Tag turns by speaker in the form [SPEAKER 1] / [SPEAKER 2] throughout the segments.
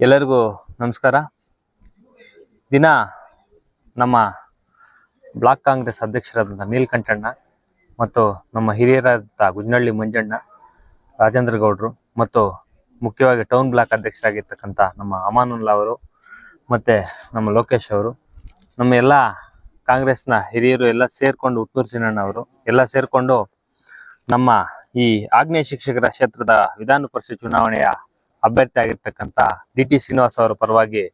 [SPEAKER 1] ಎಲ್ಲರಿಗೂ ನಮಸ್ಕಾರ. ದಿನ ನಮ್ಮ ಬ್ಲಾಕ್ ಕಾಂಗ್ರೆಸ್ ಅಧ್ಯಕ್ಷರಾದಂಥ ನೀಲ್ಕಂಠಣ್ಣ ಮತ್ತು ನಮ್ಮ ಹಿರಿಯರಾದಂಥ ಗುಜ್ನಳ್ಳಿ ಮಂಜಣ್ಣ, ರಾಜೇಂದ್ರ ಗೌಡ್ರು ಮತ್ತು ಮುಖ್ಯವಾಗಿ ಟೌನ್ ಬ್ಲಾಕ್ ಅಧ್ಯಕ್ಷರಾಗಿರ್ತಕ್ಕಂಥ ನಮ್ಮ ಅಮಾನುಲ್ಲಾ ಅವರು ಮತ್ತು ನಮ್ಮ ಲೋಕೇಶ್ ಅವರು, ನಮ್ಮ ಎಲ್ಲ ಕಾಂಗ್ರೆಸ್ನ ಹಿರಿಯರು ಎಲ್ಲ ಸೇರಿಕೊಂಡು ಉತ್ತೂರು ಸಿನಣ್ಣ ಅವರು ಎಲ್ಲ ಸೇರಿಕೊಂಡು ನಮ್ಮ ಈ ಆಗ್ನೇಯ ಶಿಕ್ಷಕರ ಕ್ಷೇತ್ರದ ವಿಧಾನ ಪರಿಷತ್ ಚುನಾವಣೆಯ ಅಭ್ಯರ್ಥಿ ಆಗಿರ್ತಕ್ಕಂಥ ಡಿ ಟಿ ಶ್ರೀನಿವಾಸ್ ಅವರ ಪರವಾಗಿ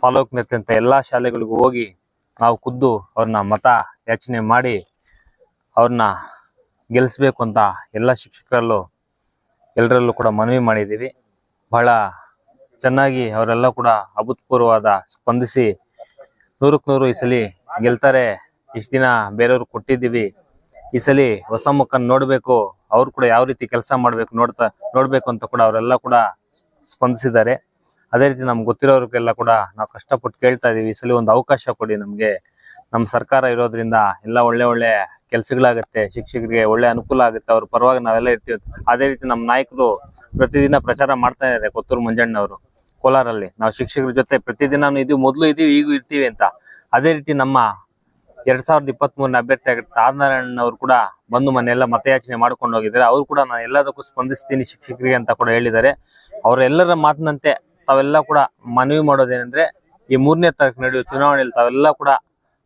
[SPEAKER 1] ತಾಲೂಕಿನಂತ ಎಲ್ಲಾ ಶಾಲೆಗಳಿಗೂ ಹೋಗಿ ನಾವು ಖುದ್ದು ಅವ್ರನ್ನ ಮತ ಯಾಚನೆ ಮಾಡಿ ಅವ್ರನ್ನ ಗೆಲ್ಲಿಸ್ಬೇಕು ಅಂತ ಎಲ್ಲ ಶಿಕ್ಷಕರಲ್ಲೂ ಎಲ್ಲರಲ್ಲೂ ಕೂಡ ಮನವಿ ಮಾಡಿದ್ದೀವಿ. ಬಹಳ ಚೆನ್ನಾಗಿ ಅವರೆಲ್ಲ ಕೂಡ ಅಭೂತಪೂರ್ವವಾದ ಸ್ಪಂದಿಸಿ ನೂರಕ್ಕೆ ನೂರು ಈ ಸಲ ಗೆಲ್ತಾರೆ. ಇಷ್ಟು ದಿನ ಬೇರೆಯವ್ರಿಗೆ ಕೊಟ್ಟಿದ್ದೀವಿ. ಈ ಸಲ ಹೊಸ ಮುಖನ್ ನೋಡ್ಬೇಕು, ಅವ್ರು ಕೂಡ ಯಾವ ರೀತಿ ಕೆಲಸ ಮಾಡ್ಬೇಕು ನೋಡ್ತಾ, ನೋಡ್ಬೇಕು ಅಂತ ಕೂಡ ಅವರೆಲ್ಲ ಕೂಡ ಸ್ಪಂದಿಸಿದ್ದಾರೆ. ಅದೇ ರೀತಿ ನಮ್ಗೆ ಗೊತ್ತಿರೋರಿಗೆಲ್ಲ ಕೂಡ ನಾವು ಕಷ್ಟಪಟ್ಟು ಕೇಳ್ತಾ ಇದೀವಿ. ಈ ಸಲ ಒಂದು ಅವಕಾಶ ಕೊಡಿ ನಮಗೆ. ನಮ್ಮ ಸರ್ಕಾರ ಇರೋದ್ರಿಂದ ಎಲ್ಲ ಒಳ್ಳೆ ಒಳ್ಳೆ ಕೆಲಸಗಳಾಗುತ್ತೆ, ಶಿಕ್ಷಕರಿಗೆ ಒಳ್ಳೆ ಅನುಕೂಲ ಆಗುತ್ತೆ, ಅವ್ರ ಪರವಾಗಿ ನಾವೆಲ್ಲ ಇರ್ತೀವಿ ಅದೇ ರೀತಿ ನಮ್ಮ ನಾಯಕರು ಪ್ರತಿದಿನ ಪ್ರಚಾರ ಮಾಡ್ತಾ ಇದ್ದಾರೆ ಕೊತ್ತೂರು ಮಂಜಣ್ಣವರು ಕೋಲಾರಲ್ಲಿ. ನಾವು ಶಿಕ್ಷಕರ ಜೊತೆ ಪ್ರತಿದಿನ ಇದೀವಿ, ಮೊದಲು ಇದೀವಿ, ಈಗೂ ಇರ್ತೀವಿ ಅಂತ. ಅದೇ ರೀತಿ ನಮ್ಮ ಎರಡ್ ಸಾವಿರದ ಇಪ್ಪತ್ತ್ ಮೂರನೇ ಅಭ್ಯರ್ಥಿ ಆಗಿರ್ತಾರೆ ಆದನಾರಾಯಣ ಅವರು ಕೂಡ ಬಂದು ಮನೆಯೆಲ್ಲ ಮತಯಾಚನೆ ಮಾಡ್ಕೊಂಡು ಹೋಗಿದ್ದಾರೆ. ಅವರು ಕೂಡ ನಾನು ಎಲ್ಲದಕ್ಕೂ ಸ್ಪಂದಿಸ್ತೀನಿ ಶಿಕ್ಷಕರಿಗೆ ಅಂತ ಕೂಡ ಹೇಳಿದ್ದಾರೆ. ಅವರೆಲ್ಲರ ಮಾತಿನಂತೆ ತಾವೆಲ್ಲ ಕೂಡ ಮನವಿ ಮಾಡೋದೇನೆಂದ್ರೆ ಈ ಮೂರನೇ ತಾರೀಕು ನಡೆಯುವ ಚುನಾವಣೆಯಲ್ಲಿ ತಾವೆಲ್ಲ ಕೂಡ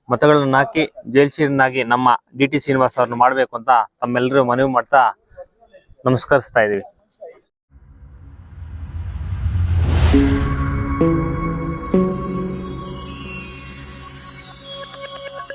[SPEAKER 1] ಮತಗಳನ್ನ ಹಾಕಿ ಜೈಲ್ಶೀರನ್ನಾಗಿ ನಮ್ಮ ಡಿ ಟಿ ಶ್ರೀನಿವಾಸ್ ಅವ್ರನ್ನ ಮಾಡಬೇಕು ಅಂತ ತಮ್ಮೆಲ್ಲರೂ ಮನವಿ ಮಾಡ್ತಾ ನಮಸ್ಕರಿಸ್ತಾ ಇದೀವಿ